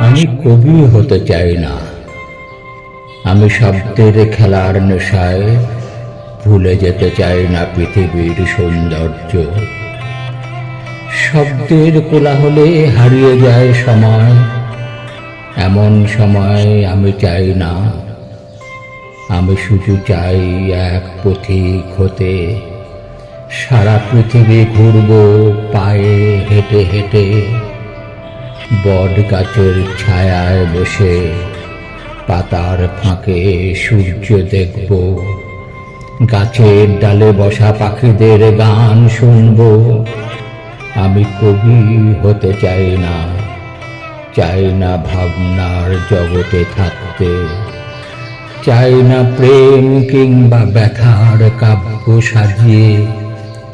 আমি কবি হতে চাই না। আমি শব্দের খেলার নেশায় ভুলে যেতে চাই না পৃথিবীর সৌন্দর্য। শব্দের কোলাহলে হারিয়ে যায় সময়, এমন সময় আমি চাই না। আমি শুধু চাই এক পথিক হতে। সারা পৃথিবী ঘুরব পায়ে হেঁটে হেঁটে। বট গাছের ছায়ায় বসে পাতার ফাঁকে সূর্য দেখব। গাছের ডালে বসা পাখিদের গান শুনব। আমি কবি হতে চাই না চাই না ভাবনার জগতে থাকতে। চাই না প্রেম কিংবা ব্যথার কাব্য সাজিয়ে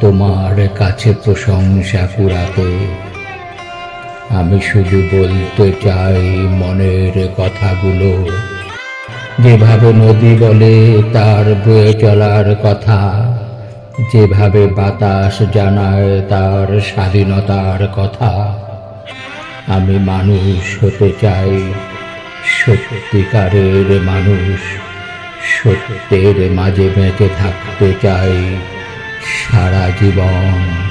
তোমার কাছে প্রশংসা কুড়াতে। আমি শুধু বলতে চাই মনের কথাগুলো। যেভাবে নদী বলে তার বয়ে চলার কথা, যেভাবে বাতাস জানায় তার স্বাধীনতার কথা, আমি মানুষ হতে চাই সত্যিকারের মানুষ। সত্যের মাঝে বেঁচে থাকতে চাই সারা জীবন।